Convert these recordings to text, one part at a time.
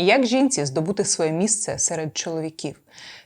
Як жінці здобути своє місце серед чоловіків?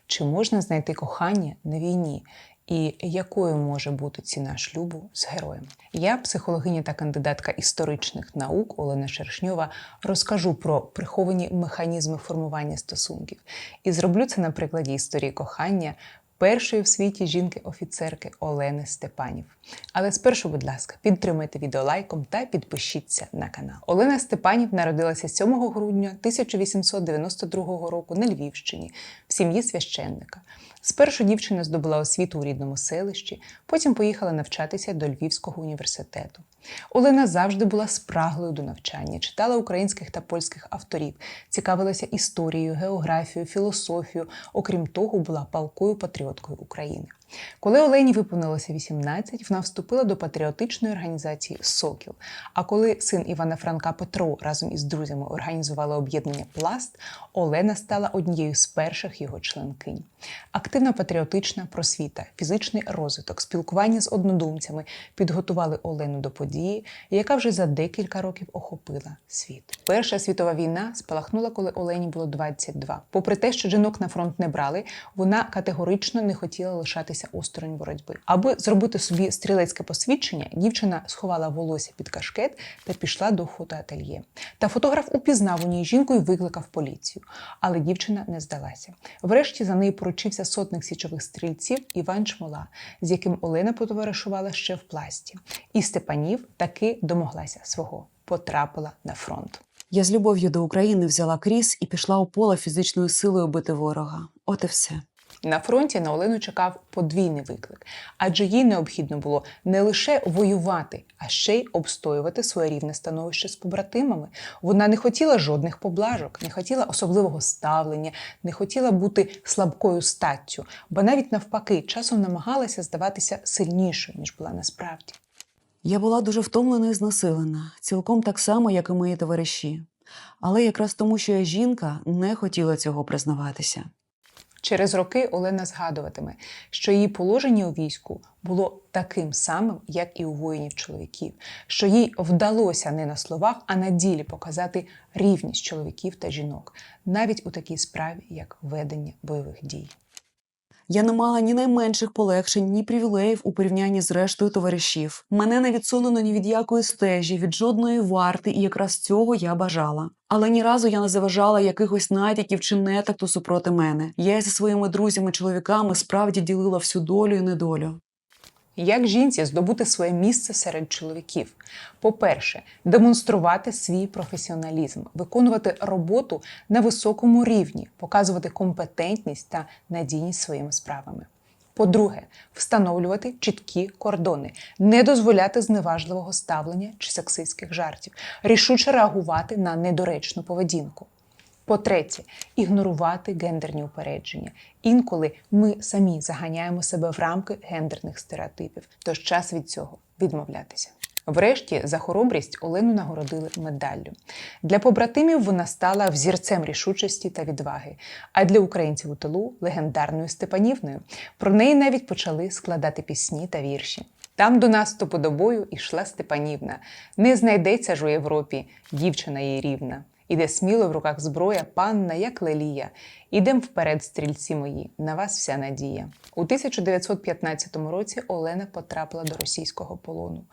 Чи можна знайти кохання на війні? І якою може бути ціна шлюбу з героєм? Я, психологиня та кандидатка історичних наук Олена Шершньова, розкажу про приховані механізми формування стосунків і зроблю це на прикладі історії кохання першої в світі жінки-офіцерки Олени Степанів. Але спершу, будь ласка, підтримайте відео лайком та підпишіться на канал. Олена Степанів народилася 7 грудня 1892 року на Львівщині в сім'ї священника. Спершу дівчина здобула освіту у рідному селищі, потім поїхала навчатися до Львівського університету. Олена завжди була спраглою до навчання, читала українських та польських авторів, цікавилася історією, географією, філософією. Окрім того, була палкою патріоткою України. Коли Олені виповнилося 18, вона вступила до патріотичної організації Сокіл. А коли син Івана Франка Петро разом із друзями організували об'єднання Пласт, Олена стала однією з перших його членкинь. Активна патріотична просвіта, фізичний розвиток, спілкування з однодумцями підготували Олену до події, яка вже за декілька років охопила світ. Перша світова війна спалахнула, коли Олені було 22. Попри те, що жінок на фронт не брали, вона категорично не хотіла лишатися осторонь боротьби. Аби зробити собі стрілецьке посвідчення, дівчина сховала волосся під кашкет та пішла до фотоательє. Та фотограф упізнав у ній жінку і викликав поліцію. Але дівчина не здалася. Врешті за нею поручився сотник січових стрільців Іван Чмола, з яким Олена потоваришувала ще в пласті. І Степанів таки домоглася свого, потрапила на фронт. Я з любов'ю до України взяла кріс і пішла у поле фізичною силою бити ворога. От і все. На фронті на Олену чекав подвійний виклик, адже їй необхідно було не лише воювати, а ще й обстоювати своє рівне становище з побратимами. Вона не хотіла жодних поблажок, не хотіла особливого ставлення, не хотіла бути слабкою статтю, бо навіть навпаки часом намагалася здаватися сильнішою, ніж була насправді. Я була дуже втомлена і знесилена, цілком так само, як і мої товариші. Але якраз тому, що я жінка, не хотіла цього признаватися. Через роки Олена згадуватиме, що її положення у війську було таким самим, як і у воїнів чоловіків, що їй вдалося не на словах, а на ділі показати рівність чоловіків та жінок, навіть у такій справі, як ведення бойових дій. Я не мала ні найменших полегшень, ні привілеїв у порівнянні з рештою товаришів. Мене не відсунено ні від якої стежі, від жодної варти, і якраз цього я бажала. Але ні разу я не заважала якихось натяків чи нетакту супроти мене. Я зі своїми друзями-чоловіками справді ділила всю долю і недолю. Як жінці здобути своє місце серед чоловіків? По-перше, демонструвати свій професіоналізм, виконувати роботу на високому рівні, показувати компетентність та надійність своїми справами. По-друге, встановлювати чіткі кордони, не дозволяти зневажливого ставлення чи сексистських жартів, рішуче реагувати на недоречну поведінку. По-третє, ігнорувати гендерні упередження. Інколи ми самі заганяємо себе в рамки гендерних стереотипів, тож час від цього відмовлятися. Врешті за хоробрість Олену нагородили медаллю. Для побратимів вона стала взірцем рішучості та відваги, а для українців у тилу легендарною Степанівною. Про неї навіть почали складати пісні та вірші. Там до нас топодобою ішла Степанівна. Не знайдеться ж у Європі дівчина їй рівна. Іде сміло в руках зброя, панна, як лелія. Ідем вперед, стрільці мої, на вас вся надія. У 1915 році Олена потрапила до російського полону.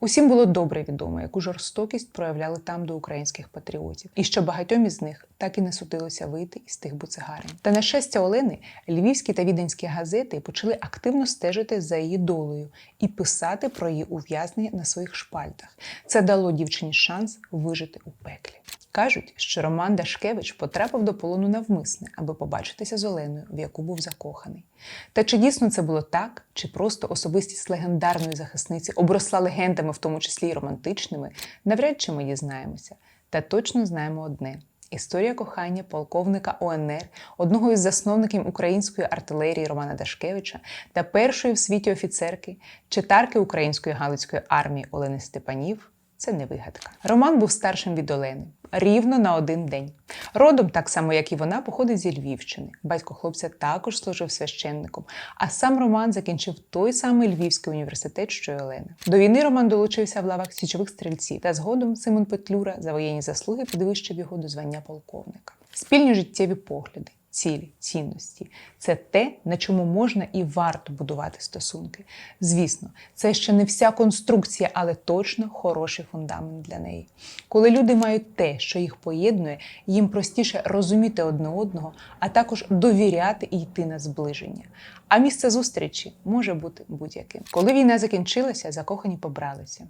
Усім було добре відомо, яку жорстокість проявляли там до українських патріотів, і що багатьом із них так і не судилося вийти із тих буцегарень. Та на щастя Олени, львівські та віденські газети почали активно стежити за її долею і писати про її ув'язнення на своїх шпальтах. Це дало дівчині шанс вижити у пеклі. Кажуть, що Роман Дашкевич потрапив до полону навмисне, аби побачитися з Оленою, в яку був закоханий. Та чи дійсно це було так, чи просто особистість легендарної захисниці обросла легендами, в тому числі й романтичними, навряд чи ми дізнаємося. Та точно знаємо одне. Історія кохання полковника ОНР, одного із засновників української артилерії Романа Дашкевича та першої в світі офіцерки, читарки української галицької армії Олени Степанів це не вигадка. Роман був старшим від Олени. Рівно на один день. Родом, так само як і вона, походить зі Львівщини. Батько хлопця також служив священником, а сам Роман закінчив той самий Львівський університет, що й Олена. До війни Роман долучився в лавах січових стрільців, та згодом Симон Петлюра за воєнні заслуги підвищив його до звання полковника. Спільні життєві погляди. Цілі, цінності це те, на чому можна і варто будувати стосунки. Звісно, це ще не вся конструкція, але точно хороший фундамент для неї. Коли люди мають те, що їх поєднує, їм простіше розуміти одне одного, а також довіряти і йти на зближення. А місце зустрічі може бути будь-яким. Коли війна закінчилася, закохані побралися.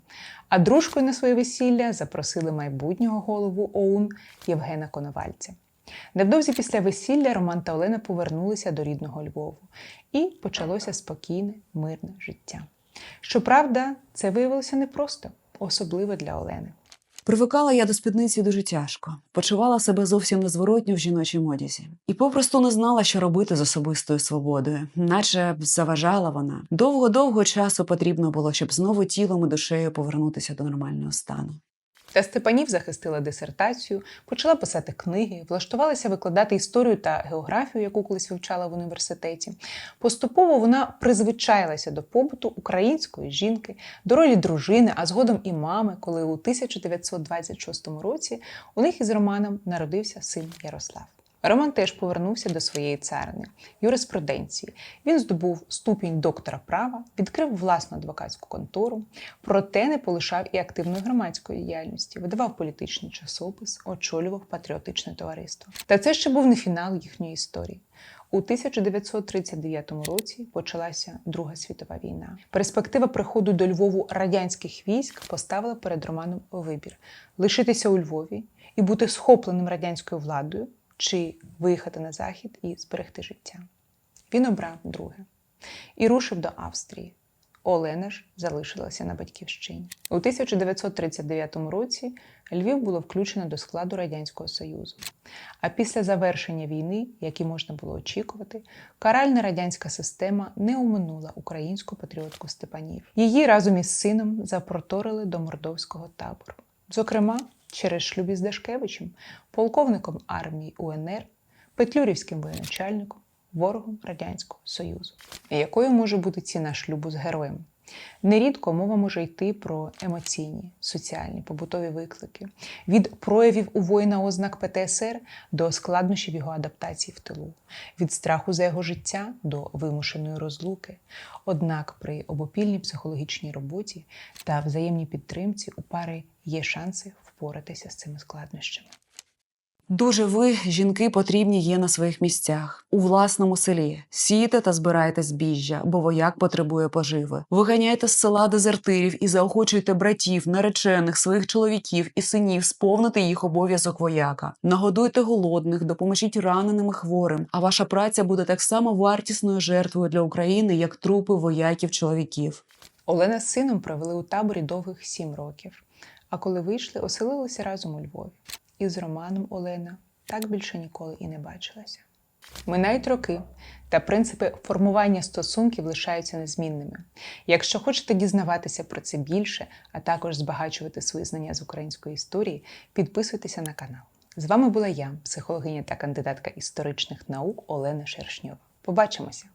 А дружкою на своє весілля запросили майбутнього голову ОУН Євгена Коновальця. Невдовзі після весілля Роман та Олена повернулися до рідного Львову, і почалося спокійне, мирне життя. Щоправда, це виявилося непросто, особливо для Олени. Привикала я до спідниці дуже тяжко, почувала себе зовсім незворотньо в жіночій одязі. І попросту не знала, що робити з особистою свободою, наче заважала вона. Довго-довго часу потрібно було, щоб знову тілом і душею повернутися до нормального стану. Та Степанів захистила дисертацію, почала писати книги, влаштувалася викладати історію та географію, яку колись вивчала в університеті. Поступово вона призвичайлася до побуту української жінки, до ролі дружини, а згодом і мами, коли у 1926 році у них із Романом народився син Ярослав. Роман теж повернувся до своєї царини юриспруденції. Він здобув ступінь доктора права, відкрив власну адвокатську контору, проте не полишав і активної громадської діяльності, видавав політичний часопис, очолював патріотичне товариство. Та це ще був не фінал їхньої історії. У 1939 році почалася Друга світова війна. Перспектива приходу до Львову радянських військ поставила перед Романом вибір: лишитися у Львові і бути схопленим радянською владою чи виїхати на захід і зберегти життя. Він обрав друге і рушив до Австрії. Олена ж залишилася на батьківщині. У 1939 році Львів було включено до складу Радянського Союзу. А після завершення війни, як і можна було очікувати, каральна радянська система не оминула українську патріотку Степанів. Її разом із сином запроторили до мордовського табору. Зокрема, через шлюб із Дашкевичем, полковником армії УНР, петлюрівським воєначальником, ворогом Радянського Союзу. Якою може бути ціна шлюбу з героєм? Нерідко мова може йти про емоційні, соціальні, побутові виклики, від проявів у воїна ознак ПТСР до складнощів його адаптації в тилу, від страху за його життя до вимушеної розлуки. Однак при обопільній психологічній роботі та взаємній підтримці у пари є шанси впоратися з цими складнощами. Дуже ви, жінки, потрібні є на своїх місцях у власному селі. Сійте та збирайте збіжжя, бо вояк потребує поживи. Виганяйте з села дезертирів і заохочуйте братів, наречених своїх чоловіків і синів сповнити їх обов'язок вояка. Нагодуйте голодних, допоможіть раненим і хворим. А ваша праця буде так само вартісною жертвою для України, як трупи вояків чоловіків. Олена з сином провели у таборі довгих сім років. А коли вийшли, оселилися разом у Львові. І з Романом Олена так більше ніколи і не бачилася. Минають роки, та принципи формування стосунків лишаються незмінними. Якщо хочете дізнаватися про це більше, а також збагачувати свої знання з української історії, підписуйтеся на канал. З вами була я, психологиня та кандидатка історичних наук Олена Шершньова. Побачимося!